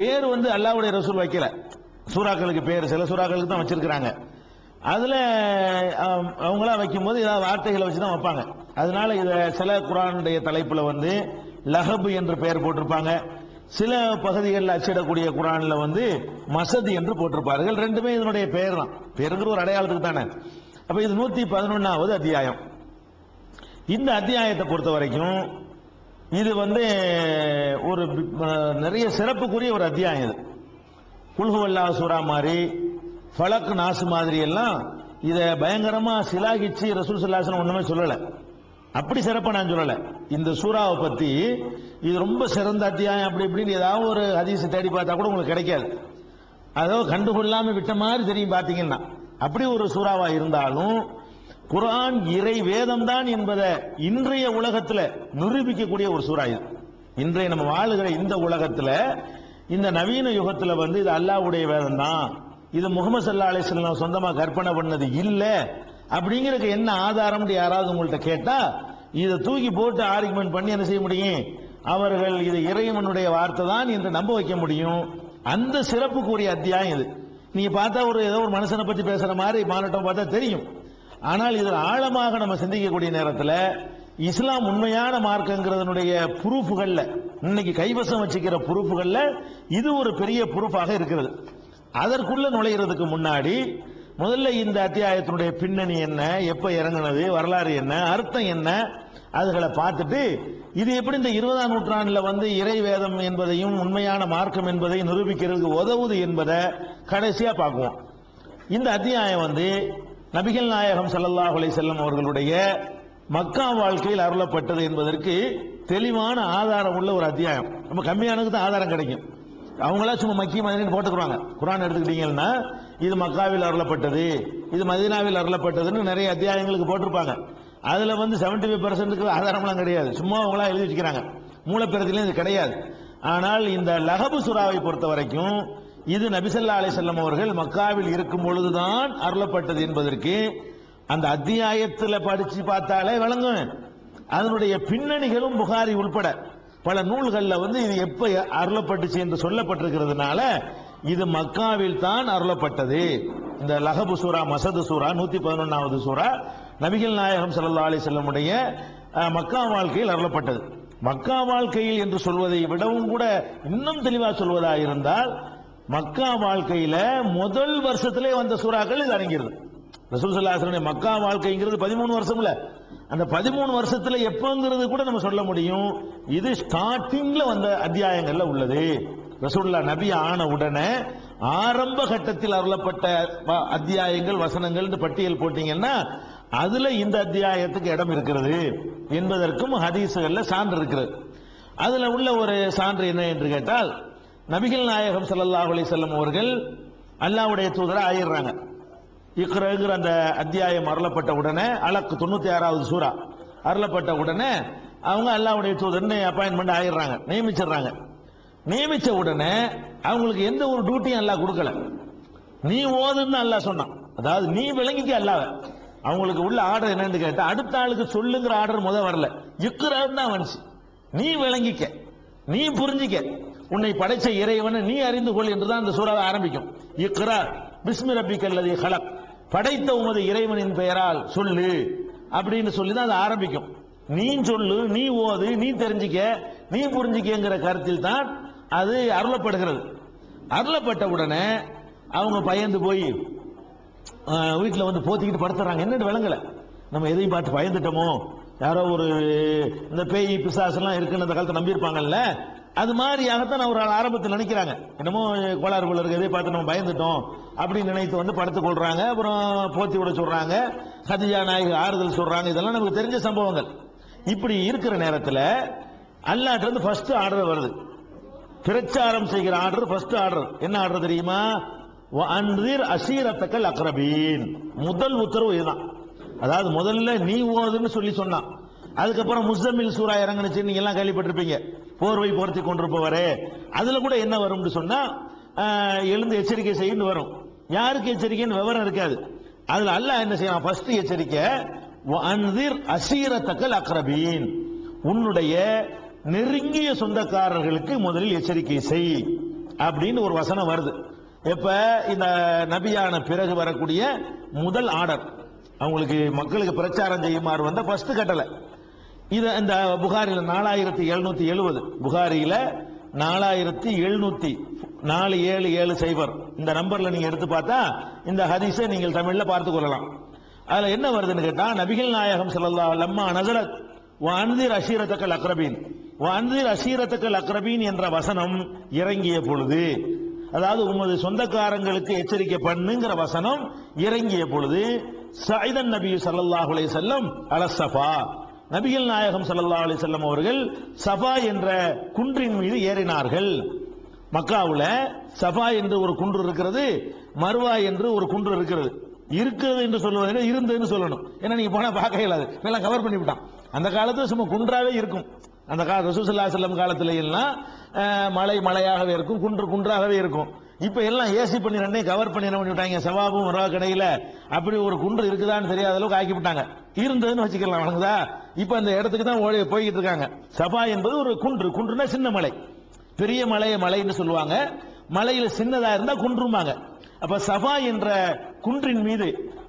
பேர் வந்து அல்லாவுடைய ரசூல் வைக்கல. சூறாக்களுக்கு பேர் சில சூறாக்களுக்கு தான் வச்சிருக்கிறாங்க. அதுல அவங்களா வைக்கும்போது ஏதாவது வார்த்தைகளை வச்சு தான் வைப்பாங்க. அதனால இத சில குரானுடைய தலைப்புல வந்து லஹபு என்று பெயர் போட்டிருப்பாங்க. சில பகுதிகளில் அச்சிடக்கூடிய குரானில் வந்து மசதி என்று போட்டிருப்பார்கள். ரெண்டுமே இதனுடைய பெயர் தான். பேருங்கிற ஒரு அடையாளத்துக்கு தானே. அப்போ இது நூற்றி பதினொன்றாவது அத்தியாயம். இந்த அத்தியாயத்தை பொறுத்த வரைக்கும் இது வந்து ஒரு நிறைய சிறப்புக்குரிய ஒரு அத்தியாயம் இது. குல்ஹுவல்லா சூரா மாதிரி ஃபலக் நாசு மாதிரி எல்லாம் இதை பயங்கரமா சிலாகிச்சு ரசூல் சல்லாசனம் ஒண்ணுமே சொல்லலை. அப்படி சிறப்பை நான் சொல்லலை. இந்த சூறாவை பத்தி இது ரொம்ப சிறந்த அத்தியாயம் அப்படி இப்படின்னு ஏதாவது ஒரு ஹதீஸ் தேடி பார்த்தா கூட உங்களுக்கு கிடைக்காது. அதோ கண்டுகொள்ளாம விட்ட மாதிரி தெரியும் பார்த்தீங்கன்னா. அப்படி ஒரு சூறாவா இருந்தாலும் குரான் இறை வேதம் தான் என்பதை இன்றைய உலகத்தில் நிரூபிக்கக்கூடிய ஒரு சூறா இது. இன்றைய நம்ம வாழுகிற இந்த உலகத்தில் இந்த நவீன யுகத்தில் வந்து இது அல்லாஹ்வுடைய வேதம் தான். இது முகமது சல்லா அலிஸ்லாம் சொந்தமாக கற்பனை பண்ணது இல்லை அப்படிங்கிறதுக்கு என்ன ஆதாரம் யாராவது உங்கள்கிட்ட கேட்டா இதை தூக்கி போட்டு ஆர்குமெண்ட் பண்ணி என்ன செய்ய முடியும்? அவர்கள் இது இறைவனுடைய வார்த்தை தான் என்று நம்ப வைக்க முடியும். அந்த சிறப்புக்குரிய அத்தியாயம் இது. நீங்க பார்த்தா ஒரு ஏதோ ஒரு மனுஷனை பத்தி பேசுற மாதிரி மாநாட்டம் பார்த்தா தெரியும். ஆனால் இதில் ஆழமாக நம்ம சிந்திக்கக்கூடிய நேரத்தில் இஸ்லாம் உண்மையான மார்க்கங்கிறதனுடைய புரூஃபுகளில் இன்னைக்கு கைவசம் வச்சுக்கிற புரூஃபுகளில் இது ஒரு பெரிய புரூஃபாக இருக்கிறது. அதற்குள்ள நுழையிறதுக்கு முன்னாடி முதல்ல இந்த அத்தியாயத்தினுடைய பின்னணி என்ன எப்போ இறங்குனது வரலாறு என்ன அர்த்தம் என்ன அதுகளை பார்த்துட்டு இது எப்படி இந்த இருபதாம் நூற்றாண்டில் வந்து இறை வேதம் என்பதையும் உண்மையான மார்க்கம் என்பதையும் நிரூபிக்கிறதுக்கு உதவுது என்பதை கடைசியாக பார்க்குவோம். இந்த அத்தியாயம் வந்து நபிகள் நாயகம் சல்லல்லாஹ் அலைஹி செல்லம் அவர்களுடைய மக்கா வாழ்க்கையில் அருளப்பட்டது என்பதற்கு தெளிவான ஆதாரம் உள்ள ஒரு அத்தியாயம். நம்ம கம்மியானதுக்கு தான் ஆதாரம் கிடைக்கும். அவங்களா சும்மா மக்கி மதினு போட்டுக்கிறாங்க. குரான் எடுத்துக்கிட்டீங்கன்னா இது மக்காவில் அருளப்பட்டது இது மதீனாவில் அருளப்பட்டதுன்னு நிறைய அத்தியாயங்களுக்கு போட்டிருப்பாங்க. அதில் வந்து 75% ஃபைவ் பர்சன்ட்டுக்கு ஆதாரம்லாம் கிடையாது. சும்மா அவங்களா எழுதி வச்சுக்கிறாங்க. மூலப்பிரதிலையும் இது கிடையாது. ஆனால் இந்த லகபு சுறாவை பொறுத்த வரைக்கும் இது நபிசல்லா அலிசல்லம் அவர்கள் மக்காவில் இருக்கும் பொழுதுதான் அருளப்பட்டது என்பதற்கு அந்த அத்தியாயத்தில் படிச்சு பார்த்தாலே விளங்கும் அதனுடைய பின்னணிகளும் புகாரி உள்பட பல நூல்களில் வந்து இது எப்ப அருளப்பட்டுச்சு என்று சொல்லப்பட்டிருக்கிறதுனால இது மக்காவில் தான் அருளப்பட்டது. இந்த லஹபு சூரா மசது சூரா நூத்தி பதினொன்னாவது சூரா நபிகள் நாயகம் சல்லா அலி செல்லமுடைய மக்கா வாழ்க்கையில் அருளப்பட்டது. மக்கா வாழ்க்கையில் என்று சொல்வதை விடவும் கூட இன்னும் தெளிவாக சொல்வதாக இருந்தால் மக்கா வாழ்க்கையில முதல் வருஷத்திலே வந்த சூறாக்கள் இது அடங்கிறது ரசூல் சல்லாஹனுடைய மக்கா வாழ்க்கைங்கிறது பதிமூணு வருஷம்ல அந்த பதிமூணு வருஷத்துல எப்போங்கிறது கூட நம்ம சொல்ல முடியும். இது ஸ்டார்டிங்ல வந்த அத்தியாயங்கள்ல உள்ளது. ரசூல்லா நபி ஆன உடனே ஆரம்ப கட்டத்தில் அருளப்பட்ட அத்தியாயங்கள் வசனங்கள் பட்டியல் போட்டீங்கன்னா அதுல இந்த அத்தியாயத்துக்கு இடம் இருக்கிறது என்பதற்கும் ஹதீசுகள்ல சான்று இருக்கிறது. அதுல உள்ள ஒரு சான்று என்ன என்று கேட்டால் நபிகள் நாயகம் சல்லாஹ் அலிசல்லம் அவர்கள் அல்லாஹ்வுடைய தூதரை ஆயிடுறாங்க. இக்ரகுற அந்த அத்தியாயம் அருளப்பட்ட உடனே அலக்கு தொண்ணூத்தி ஆறாவது சூரா அருளப்பட்ட உடனே அவங்க அல்லாவுடைய தூதர்னு அப்பாயின்மெண்ட் ஆயிடுறாங்க நியமிச்சிடுறாங்க. நியமிச்ச உடனே அவங்களுக்கு எந்த ஒரு டியூட்டியும் அல்லாஹ் கொடுக்கல. நீ ஓதுன்னு அல்லாஹ் சொன்னான். அதாவது நீ விளங்கிக்க அல்லாவ அவங்களுக்கு உள்ள ஆர்டர் என்னன்னு கேட்டா அடுத்த ஆளுக்கு சொல்லுங்கிற ஆர்டர் முத வரல. இக்ரான்னு தான் வந்துச்சு. நீ விளங்கிக்க. நீ புரிஞ்சிக்க. உன்னை படைச்ச இறைவனை நீ அறிந்து கொள் என்றுதான் அந்த சூறாவை ஆரம்பிக்கும். இக்ரா பிஸ்மி ரப்பிக்கல்லதி ஹலக். படைத்த உமது இறைவனின் பெயரால் சொல்லு அப்படின்னு சொல்லி தான் அது ஆரம்பிக்கும். நீ சொல்லு நீ ஓது நீ தெரிஞ்சிக்க நீ புரிஞ்சிக்கங்கிற கருத்தில் தான் அது அருளப்படுகிறது. அருளப்பட்ட உடனே அவங்க பயந்து போய் வீட்டில் வந்து போத்திக்கிட்டு படுத்துறாங்க. என்னென்னு விளங்கலை? நம்ம எதையும் பார்த்து பயந்துட்டோமோ? யாரோ ஒரு இந்த பேய் பிசாசெல்லாம் இருக்குன்னு அந்த காலத்தை நம்பியிருப்பாங்கல்ல? அது மாதிரியாகத்தான் ஒரு ஆரம்பத்தில் நினைக்கிறாங்க. என்னமோ கோளாறு போல இருக்கு பார்த்து நம்ம பயந்துட்டோம் அப்படின்னு நினைத்து வந்து படுத்து கொள்றாங்க. அப்புறம் போத்தி விட சொல்றாங்க. ஹதிஜா நாயகி ஆறுதல் சொல்றாங்க. இதெல்லாம் நமக்கு தெரிஞ்ச சம்பவங்கள். இப்படி இருக்கிற நேரத்தில் அல்லாட்டிலிருந்து ஃபர்ஸ்ட் ஆர்டர் வருது. பிரச்சாரம் செய்கிற ஆர்டர் ஃபர்ஸ்ட் ஆர்டர் என்ன ஆர்டர் தெரியுமா? அன்றீர் அசீரத்தக்கல் அக்ரபீன். முதல் உத்தரவு இதுதான். அதாவது முதல்ல நீ ஓதுன்னு சொல்லி சொன்னான். அதுக்கப்புறம் முஸ்தமில் சூரா இறங்குனுச்சு நீங்க எல்லாம் கேள்விப்பட்டிருப்பீங்க. போர்வை போர்த்தி கொண்டிருப்பவரே. அதுல கூட என்ன வரும்னு சொன்னா எழுந்து எச்சரிக்கை செய்யும் வரும். யாருக்கு எச்சரிக்கைன்னு விவரம் இருக்காது. அதுல அல்லாஹ் என்ன செய்யலாம் ஃபர்ஸ்ட் எச்சரிக்கை அன்றிர் அசீரத்தக்கல் அக்ரபீன். உன்னுடைய நெருங்கிய சொந்தக்காரர்களுக்கு முதலில் எச்சரிக்கை செய். அப்படின்னு ஒரு வசனம் வருது. இப்ப இந்த நபியான பிறகு வரக்கூடிய முதல் ஆர்டர். அவங்களுக்கு மக்களுக்கு பிரச்சாரம் செய்யுமாறு வந்த ஃபர்ஸ்ட் கட்டளை. இது இந்த புகாரில நாலாயிரத்தி எழுநூத்தி எழுபது புகாரியில நாலாயிரத்தி எழுநூத்தி நாலு ஏழு ஏழு சைபர். இந்த நம்பர்ல நீங்க எடுத்து பார்த்தா இந்த ஹதீஸை நீங்கள் தமிழ்ல பார்த்து கொள்ளலாம். அதுல என்ன வருதுன்னு கேட்டா நபிகள் நாயகம் சொல்லல்லா லம்மா நசரத் வஅன்திர் அசீரத்தக்கள் அக்ரபீன். வஅன்திர் அசீரத்தக்கள் அக்ரபீன் என்ற வசனம் இறங்கிய பொழுது அதாவது உமது சொந்தக்காரங்களுக்கு எச்சரிக்கை பண்ணுங்கிற வசனம் இறங்கிய பொழுது சைதன் நபி ஸல்லல்லாஹு அலைஹி வஸல்லம் நபிகள் நாயகம் சல்லா அலி செல்லம் அவர்கள் சபா என்ற குன்றின் மீது ஏறினார்கள். மக்காவில் சஃபா என்று ஒரு குன்று இருக்கிறது மர்வா என்று ஒரு குன்று இருக்கிறது. இருக்கிறது என்று சொல்லுவது இருந்ததுன்னு சொல்லணும். ஏன்னா நீங்க போனா பார்க்க இயலாது எல்லாம் கவர் பண்ணி விட்டான். அந்த காலத்துல சும்மா குன்றாவே இருக்கும். அந்த கால ரசூசல்லா செல்லம் காலத்துல எல்லாம் மலை மலையாகவே இருக்கும் குன்று குன்றாகவே இருக்கும். இப்ப எல்லாம் ஏசி பண்ணி ரெண்டையும் கவர் பண்ணி என்ன விட்டாங்க சவாபும் மரவா கடையில அப்படி ஒரு குன்று இருக்குதான்னு தெரியாத அளவுக்கு ஆக்கி விட்டாங்க இருந்ததுன்னு வச்சுக்கலாம். வணங்குதா? இப்ப அந்த இடத்துக்கு தான் ஓடி போய்கிட்டு இருக்காங்க. சபா என்பது ஒரு குன்று. குன்றுனா சின்ன மலை. பெரிய மலையை மலைன்னு சொல்லுவாங்க. மலையில சின்னதா இருந்தா குன்றுமாங்க அப்ப சபா என்ற குன்றின் மீது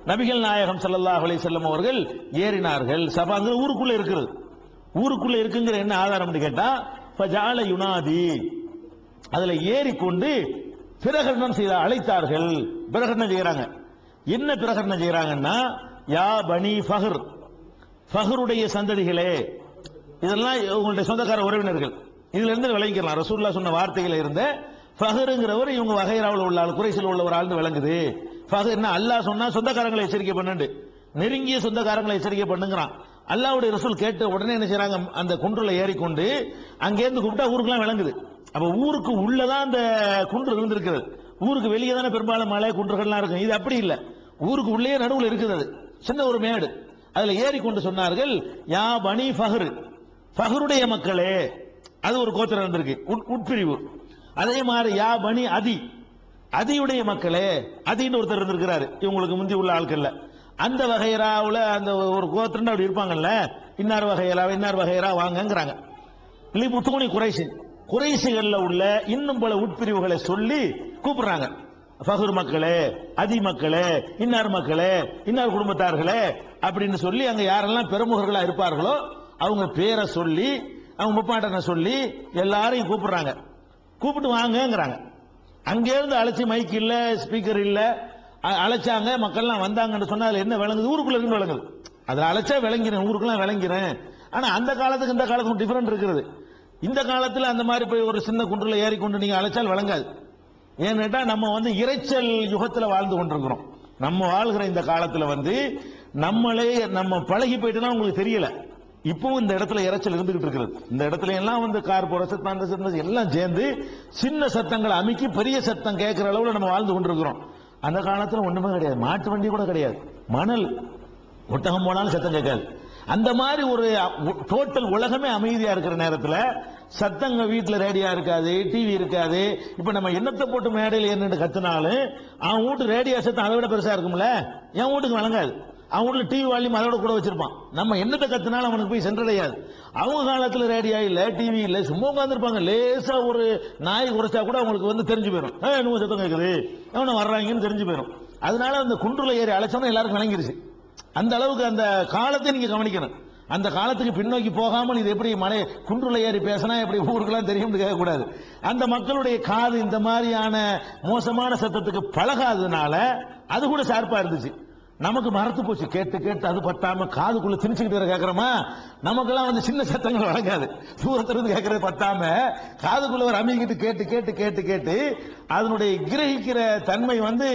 நபிகள் நாயகம் ஸல்லல்லாஹு அலைஹி செல்லம் அவர்கள் ஏறினார்கள். சபாங்கிற ஊருக்குள்ள இருக்கிறது ஊருக்குள்ள இருக்குங்கிற என்ன ஆதாரம் கேட்டா ஜால யுனாதி. அதுல ஏறிக்கொண்டு பிரகடனம் செய்த அழைத்தார்கள். பிரகடனம் செய்கிறாங்க. என்ன பிரகடனம் செய்கிறாங்கன்னா யா பனி ஃபஹர். ஃபஹருடைய சந்ததிகளே. இதெல்லாம் உங்களுடைய சொந்தக்கார உறவினர்கள். இதுல இருந்து விளங்கிக்கலாம். ரசூல்லா சொன்ன வார்த்தையில இருந்த ஃபஹருங்கிறவர் இவங்க வகைராவில் உள்ள ஆள் குறைசில் உள்ள ஒரு ஆள்னு விளங்குது. ஃபஹர் என்ன? அல்லாஹ் சொன்னா சொந்தக்காரங்களை எச்சரிக்கை பண்ணுண்டு. நெருங்கிய சொந்தக்காரங்களை எச்சரிக்கை பண்ணுங்கிறான். அல்லாவுடைய ரசூல் கேட்ட உடனே என்ன செய்யறாங்க அந்த குன்றுல ஏறிக்கொண்டு அங்கேருந்து கூப்பிட்டா ஊருக்குலாம் விளங்குது. அப்ப ஊருக்கு உள்ளதான் அந்த குன்று இருந்திருக்கிறது ஊருக்கு வெளியே தானே பெரும்பாலும் மலை குன்றுகள்லாம் இருக்கும். இது அப்படி இல்லை. ஊருக்கு உள்ளே நடுவில் இருக்குது அது. சின்ன ஒரு மேடு. அதுல கொண்டு சொன்னார்கள் யா பனி ஃபஹர். ஃபஹருடைய மக்களே அது ஒரு கோத்திரம் இருந்திருக்கு. உட்பிரிவு. அதே மாதிரி யா பனி அதி. அதியுடைய மக்களே அதின்னு ஒருத்தர் இருந்திருக்கிறாரு. இவங்களுக்கு முந்தி உள்ள ஆட்கள்ல அந்த வகையராவில் அந்த ஒரு கோத்திரம் அப்படி இருப்பாங்கல்ல இன்னார் வகையரா இன்னார் வகையரா வாங்கங்கிறாங்க. லி முத்துமணி குறைசி. குறைசிகள்ல உள்ள இன்னும் பல உட்பிரிவுகளை சொல்லி கூப்பிடுறாங்க. ஃபஹர் மக்களே அதி மக்களே இன்னார் மக்களே இன்னார் குடும்பத்தார்களே அப்படின்னு சொல்லி அங்க யாரெல்லாம் பெருமுகர்களா இருப்பார்களோ அவங்க பேரை சொல்லி அவங்க முப்பாட்டனை சொல்லி எல்லாரையும் கூப்பிடுறாங்க. கூப்பிட்டு வாங்கங்கிறாங்க. அங்கேருந்து அழைச்சி மைக் இல்ல ஸ்பீக்கர் இல்ல அ- அழைச்சாங்க மக்கள்லாம் வந்தாங்கன்னு சொன்னா என்ன விளங்குது? ஊருக்குள்ள இருந்து விளங்குது. அதில் அழைச்சா விளங்கிறேன் ஊருக்குலாம் விளங்கிறேன். ஆனா அந்த காலத்துக்கு இந்த காலத்துக்கும் டிஃபரெண்ட் இருக்கிறது. இந்த காலத்தில் அந்த மாதிரி போய் ஒரு சின்ன குன்றுல ஏறிக்கொண்டு நீங்க அழைச்சால் வழங்காது ஏன்னு நம்ம வந்து இரைச்சல் யுகத்தில் வாழ்ந்து கொண்டிருக்கிறோம். நம்ம வாழ்கிற இந்த காலத்தில் வந்து நம்மளே நம்ம பழகி போயிட்டுனா உங்களுக்கு தெரியல. இப்பவும் இந்த இடத்துல இரைச்சல் இருந்துகிட்டு இருக்கிறது. இந்த இடத்துல எல்லாம் வந்து கார் போற சத்தம் அந்த சத்தம் எல்லாம் சேர்ந்து சின்ன சத்தங்களை அமைக்கி பெரிய சத்தம் கேட்கிற அளவில் நம்ம வாழ்ந்து கொண்டிருக்கிறோம். அந்த காலத்தில் ஒன்றுமே கிடையாது. மாட்டு வண்டி கூட கிடையாது. மணல். ஒட்டகம் போனாலும் சத்தம் கேட்காது. அந்த மாதிரி ஒரு டோட்டல் உலகமே அமைதியா இருக்கிற நேரத்தில் சத்தங்க வீட்டில் ரேடியா இருக்காது டிவி இருக்காது. இப்போ நம்ம என்னத்தை போட்டு மேடையில் என்னென்னு கத்துனாலும் அவன் வீட்டு ரேடியோ சத்தம் அதை விட பெருசா இருக்கும்ல? என் வீட்டுக்கு வழங்காது அவன் வீட்டில் டிவி வால்யூம் அதோட கூட வச்சிருப்பான். நம்ம என்னத்தை கத்துனாலும் அவனுக்கு போய் சென்றடையாது அவங்க காலத்தில் ரேடியோ இல்லை டிவி இல்லை சும்மா உட்காந்துருப்பாங்க லேசா ஒரு நாய் குறைச்சா கூட அவங்களுக்கு வந்து தெரிஞ்சு போயிடும் ஏ என்னமோ சத்தம் கேட்குது எவனை வர்றாங்கன்னு தெரிஞ்சு போயிடும் அதனால அந்த குன்றுல ஏறி அழைச்சோன்னா எல்லாருக்கும் விளங்கிருச்சு அந்த அளவுக்கு அந்த காலத்தை நீங்க கவனிக்கணும். அந்த காலத்துக்கு பின்னோக்கி போகாமல் இது எப்படி மலை குன்றுல ஏறி பேசினா எப்படி ஊருக்கெல்லாம் தெரியும்னு கேட்கக்கூடாது. அந்த மக்களுடைய காது இந்த மாதிரியான மோசமான சத்தத்துக்கு பழகாததுனால அது கூட ஷார்ப்பா இருந்துச்சு. நமக்கு மறத்து போச்சு கேட்டு கேட்டு அது பத்தாம காதுக்குள்ள திணிச்சுக்கிட்டு வர கேட்கறோமா நமக்கெல்லாம் வந்து சின்ன சத்தங்கள் வழங்காது. தூரத்துல இருந்து கேட்கறது பத்தாம காதுக்குள்ள ஒரு அமைக்கிட்டு கேட்டு கேட்டு கேட்டு கேட்டு அதனுடைய கிரகிக்கிற தன்மை வந்து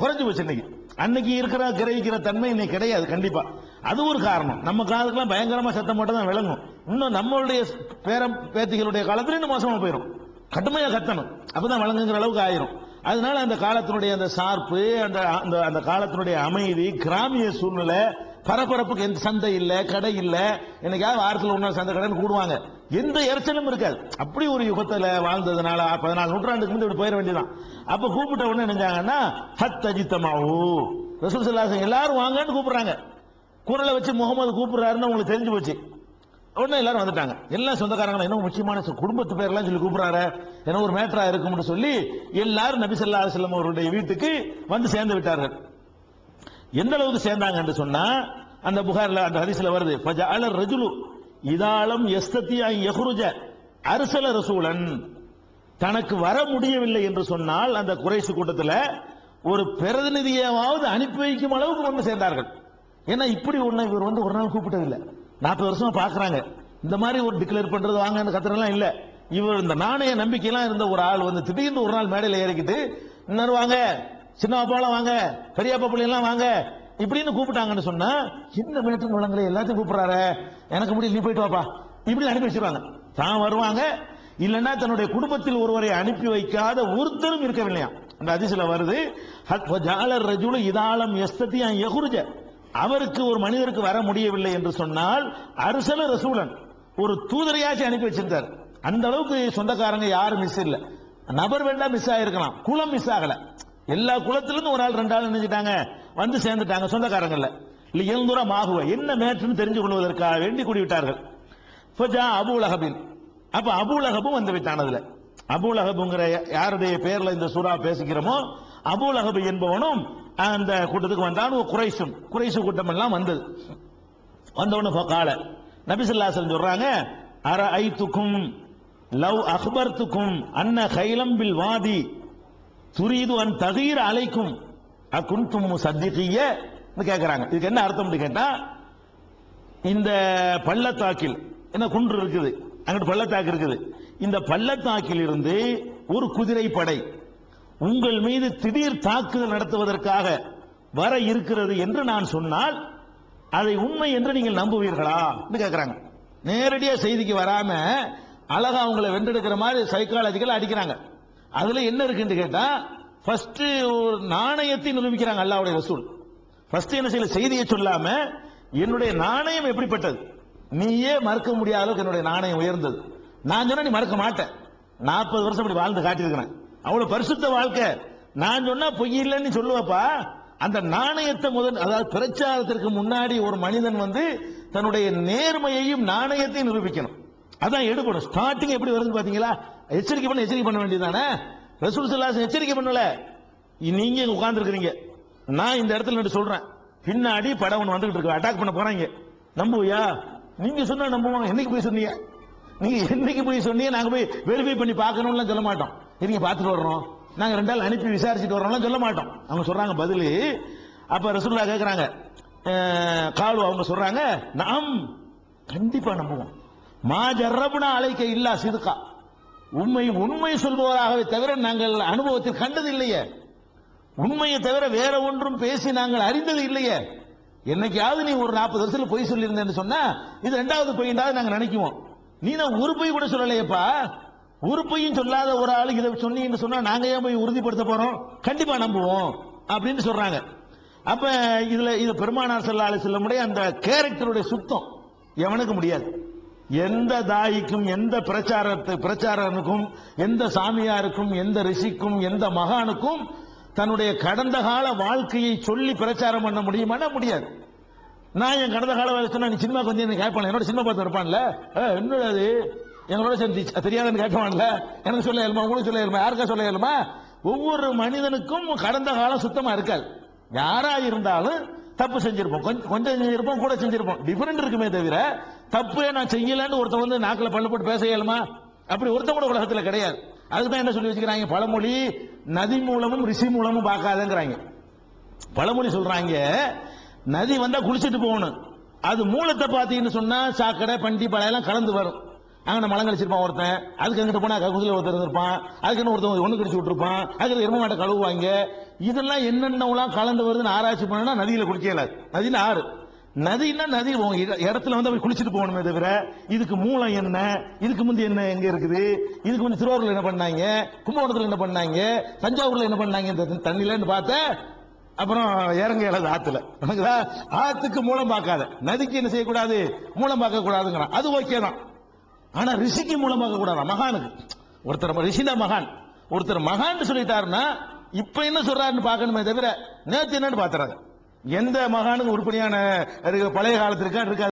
குறைஞ்சு போச்சு இன்னைக்கு. அன்னைக்கு இருக்கிற கிரகிக்கிற தன்மை இன்னைக்கு கிடையாது கண்டிப்பா. அது ஒரு காரணம். நம்ம காலத்துக்குலாம் பயங்கரமா சத்தம் மட்டும் தான் விளங்கும். இன்னும் நம்மளுடைய பேரம் பேத்திகளுடைய காலத்துல இன்னும் மோசமா போயிடும் கடுமையா கத்தணும். அப்பதான் வழங்குங்கிற அளவுக்கு ஆயிரும். அதனால அந்த காலத்தினுடைய அந்த சார்பு அந்த அந்த அந்த காலத்தினுடைய அமைதி கிராமிய சூழ்நிலை பரபரப்புக்கு எந்த சந்தை இல்லை கடை இல்லை. என்னைக்காவது வாரத்தில் ஒன்றா சந்தை கடைன்னு கூடுவாங்க. எந்த இறைச்சலும் இருக்காது. அப்படி ஒரு யுகத்தில் வாழ்ந்ததுனால பதினாலு நூற்றாண்டுக்கு முந்தைய போயிட வேண்டியதான் அப்போ கூப்பிட்ட உடனே நினைஞ்சாங்கன்னா ஹத் அஜித்தமாவு ரசூல் சல்லாசன் எல்லாரும் வாங்கன்னு கூப்பிடுறாங்க. குரலை வச்சு முகமது கூப்பிடுறாருன்னு உங்களுக்கு தெரிஞ்சு போச்சு. உடனே எல்லாரும் வந்துட்டாங்க. எல்லாம் சொந்தக்காரங்க என்ன முக்கியமான குடும்பத்து பேர்லாம் சொல்லி கூப்பிடுறாரு. என்ன ஒரு மேட்டரா இருக்கும்னு சொல்லி எல்லாரும் நபி ஸல்லல்லாஹு அலைஹி அவருடைய வீட்டுக்கு வந்து சேர்ந்து விட்டார்கள். எந்த அளவுக்கு சேர்ந்தாங்க என்று சொன்னா அந்த புகார்ல அந்த ஹரிசில வருது ஃபஜஅல ரஜுலு இதாலம் எஸ்தத்தி எஹ்ருஜ அரசல ரசூலன். தனக்கு வர முடியவில்லை என்று சொன்னால் அந்த குறைசு கூட்டத்தில் ஒரு பிரதிநிதியாவது அனுப்பி வைக்கும் அளவுக்கு வந்து சேர்ந்தார்கள். ஏன்னா இப்படி ஒன்று இவர் வந்து ஒரு நாள் கூப்பிட்டதில்லை. நாற்பது வருஷமா பார்க்குறாங்க இந்த மாதிரி ஒரு டிக்ளேர் பண்ணுறது வாங்க கத்துறதுலாம் இல்லை. இவர் இந்த நாணய நம்பிக்கையெல்லாம் இருந்த ஒரு ஆள் வந்து திடீர்னு ஒரு நாள் மேடையில் ஏறிக்கிட்டு இன்னொரு வாங்க சின்ன அப்பாலாம் வாங்க பெரியப்பா பிள்ளைலாம் வாங்க இப்படின்னு கூப்பிட்டாங்கன்னு சொன்னா இந்த மேட்டு வளங்களே எல்லாத்தையும் கூப்பிடுறாரு. எனக்கு முடியல நீ போயிட்டு வாப்பா. இப்படி அனுப்பி வச்சிருவாங்க. தான் வருவாங்க. இல்லைன்னா தன்னுடைய குடும்பத்தில் ஒருவரை அனுப்பி வைக்காத ஒருத்தரும் இருக்கவில்லையா? அந்த அதிசல வருது ஜாலர் ரஜுலு இதாலம் எஸ்தத்தியா எகுருஜ அவருக்கு ஒரு மனிதருக்கு வர முடியவில்லை என்று சொன்னால் அரசல ரசூலன் ஒரு தூதரையாச்சும் அனுப்பி வச்சிருந்தார். அந்த அளவுக்கு சொந்தக்காரங்க யாரும் மிஸ் இல்லை. நபர் வேண்டாம் மிஸ் ஆயிருக்கலாம். குளம் மிஸ் ஆகல. எல்லா குளத்திலிருந்து ஒரு ஆள் ரெண்டு ஆள் நினைச்சிட்டாங்க வந்து சேர்ந்துட்டாங்க சொந்தக்காரங்கள்ல. இல்ல இயல்ந்துரம் ஆகுவ என்ன மேற்றுன்னு தெரிஞ்சு கொள்வதற்காக வேண்டி கூடிவிட்டார்கள். ஃபஜா அபு அப்ப அபுலகபும் வந்து விட்டான் அதுல. அபு யாருடைய பேர்ல இந்த சூறா பேசிக்கிறோமோ அபுலகபு என்பவனும் அந்த கூட்டத்துக்கு வந்தான். குறைசும் குறைசு கூட்டம் எல்லாம் வந்தது. வந்தவனு கால. நபிசல்லாசன் சொல்றாங்க அர ஐத்துக்கும் லவ் அக்பர்த்துக்கும் அன்ன கைலம் பில் வாதி துரிது அன் தகீர் அலைக்கும். அக்குன்தும் சத்திகிய கேட்கிறாங்க இதுக்கு என்ன அர்த்தம் கேட்டா இந்த பள்ளத்தாக்கில் என்ன குன்று இருக்குது அங்கிட்டு பள்ளத்தாக்கு இருக்குது. இந்த பள்ளத்தாக்கில் இருந்து ஒரு குதிரை படை உங்கள் மீது திடீர் தாக்குதல் நடத்துவதற்காக வர இருக்கிறது என்று நான் சொன்னால் அதை உண்மை என்று நீங்கள் நம்புவீர்களா கேட்கிறாங்க நேரடியாக செய்திக்கு வராம அழகா அவங்களை வென்றெடுக்கிற மாதிரி சைக்காலஜிக்கல் அடிக்கிறாங்க. அதுல என்ன இருக்குன்னு கேட்டா ஃபர்ஸ்ட் ஒரு நாணயத்தை நிரூபிக்கிறாங்க அல்லாவுடைய ரசூல். ஃபர்ஸ்ட் என்ன செய்யல? செய்தியை சொல்லாம என்னுடைய நாணயம் எப்படிப்பட்டது? நீயே மறுக்க முடியாத அளவுக்கு என்னுடைய நாணயம் உயர்ந்தது. நான் சொன்னா நீ மறக்க மாட்டேன் நாற்பது வருஷம் இப்படி வாழ்ந்து காட்டியிருக்கிறேன். அவ்வளவு பரிசுத்த வாழ்க்கை. நான் சொன்னா பொய் இல்லைன்னு சொல்லுவப்பா. அந்த நாணயத்தை முதல் அதாவது பிரச்சாரத்திற்கு முன்னாடி ஒரு மனிதன் வந்து தன்னுடைய நேர்மையையும் நாணயத்தையும் நிரூபிக்கணும். அதான் எடுக்கணும் ஸ்டார்டிங் எப்படி வருது பாத்தீங்களா? எச்சரிக்கை பண்ண எச்சரிக்கை பண்ண வேண்டியதானே ரசூல் சல்லாஸ் எச்சரிக்கை பண்ணல. நீங்க இங்க உட்கார்ந்துருக்கிறீங்க. நான் இந்த இடத்துல நின்று சொல்றேன். பின்னாடி படம் ஒன்று வந்துகிட்டு இருக்கு. அட்டாக் பண்ண போறாங்க. நம்புவியா? நீங்க சொன்னா நம்புவாங்க. என்னைக்கு போய் சொன்னீங்க? நீங்க என்னைக்கு போய் சொன்னீங்க? நாங்க போய் வெரிஃபை பண்ணி பார்க்கணும்லாம் சொல்ல மாட்டோம். நீங்க பார்த்துட்டு வர்றோம்? நாங்க ரெண்டு நாள் அனுப்பி விசாரிச்சுட்டு வர்றோம்லாம் சொல்ல மாட்டோம். அவங்க சொல்றாங்க பதில். அப்ப ரசூல்லா கேட்கறாங்க காலு அவங்க சொல்றாங்க நாம் கண்டிப்பா நம்புவோம். மா ஜர்ரபுனா அழைக்க இல்லா சிதுக்கா. உண்மை உண்மை சொல்பவராகவே தவிர நாங்கள் அனுபவத்தில் கண்டது இல்லையே உண்மையை தவிர வேற ஒன்றும் பேசி நாங்கள் அறிந்தது இல்லையே. என்னைக்காவது நீ ஒரு நாற்பது வருஷத்துல பொய் சொல்லியிருந்தேன்னு சொன்னா இது ரெண்டாவது பொய்ண்டாவது நாங்க நினைக்குவோம். நீ நான் ஒரு பொய் கூட சொல்லலையேப்பா. ஒரு பொய்யும் சொல்லாத ஒரு ஆளுக்கு இதை சொன்னீங்கன்னு சொன்னா நாங்க ஏன் போய் உறுதிப்படுத்த போறோம்? கண்டிப்பா நம்புவோம் அப்படின்னு சொல்றாங்க. அப்ப இதுல இது பெருமானார் செல்லாலை செல்ல முடிய அந்த கேரக்டருடைய சுத்தம் எவனுக்கு முடியாது. எந்த தாய்க்கும் எந்த பிரச்சாரத்து பிரச்சாரனுக்கும் எந்த சாமியாருக்கும் எந்த ரிஷிக்கும் எந்த மகானுக்கும் தன்னுடைய கடந்த கால வாழ்க்கையை சொல்லி பிரச்சாரம் பண்ண முடியுமானா முடியாது. நான் என் கடந்த கால வாழ்க்கை நீ சினிமா கொஞ்சம் கேட்பான் என்னோட சினிமா பார்த்து இருப்பான்ல? ஏய், அது? எங்களோட சேர்ந்து தெரியாதுன்னு கேட்பான்ல? எனக்கு சொல்ல இயலுமா? உங்களுக்கு சொல்ல இயலுமா? யாருக்கா சொல்ல இயலுமா? ஒவ்வொரு மனிதனுக்கும் கடந்த காலம் சுத்தமா இருக்காது. யாரா இருந்தாலும் தப்பு செஞ்சிருப்போம். கொஞ்சம் கொஞ்சம் செஞ்சிருப்போம் கூட செஞ்சிருப்போம். டிஃபரெண்ட் இருக்குமே தவிர தப்பே நான் செய்யலன்னு ஒருத்தன் வந்து நாக்கில் பல்லு போட்டு பேச இயலுமா? அப்படி ஒருத்தன் கூட உலகத்தில் கிடையாது. அதுக்கு தான் என்ன சொல்லி வச்சுக்கிறாங்க? பழமொழி நதி மூலமும் ரிஷி மூலமும் பார்க்காதங்கிறாங்க. பழமொழி சொல்றாங்க நதி வந்தா குளிச்சுட்டு போகணும். அது மூலத்தை பார்த்தீங்கன்னு சொன்னா சாக்கடை பண்டி பழையெல்லாம் கலந்து வரும். அங்கே மலம் கழிச்சிருப்பான் ஒருத்தன். அதுக்கு எங்கிட்ட போனா ககுதியில் ஒருத்தர் இருந்திருப்பான். அதுக்கு ஒருத்தன் ஒன்று கடிச்சு விட்டுருப்பான். அதுக்கு எரும மாட்டை கழுவுவாங்க. இதெல்லாம் என்னென்னலாம் கலந்து வருதுன்னு ஆராய்ச்சி பண்ணா நதியில் குளிக்கல நதியில் ஆறு. நதினா நதி இடத்துல வந்து அப்படி குளிச்சுட்டு போகணுமே தவிர இதுக்கு மூலம் என்ன? இதுக்கு முந்தி என்ன எங்க இருக்குது? இதுக்கு முந்தி திருவாரூர்ல என்ன பண்ணாங்க? கும்பகோணத்துல என்ன பண்ணாங்க? தஞ்சாவூர்ல என்ன பண்ணாங்க? இந்த தண்ணிலன்னு பார்த்த அப்புறம் இறங்க இயலாது ஆத்துல. உனக்குதா ஆத்துக்கு மூலம் பார்க்காத. நதிக்கு என்ன செய்யக்கூடாது? மூலம் பார்க்க கூடாதுங்கிறான் அது ஓகே தான். ஆனா ரிஷிக்கு மூலம் பார்க்க கூடாது மகானுக்கு. ஒருத்தர் ரிஷி மகான். ஒருத்தர் மகான் சொல்லிட்டாருன்னா இப்ப என்ன சொல்றாருன்னு பார்க்கணுமே தவிர நேற்று என்னன்னு பாத்துறாங்க எந்த மகானுக்கு உருப்படியான பழைய காலத்திற்கு இருக்காது.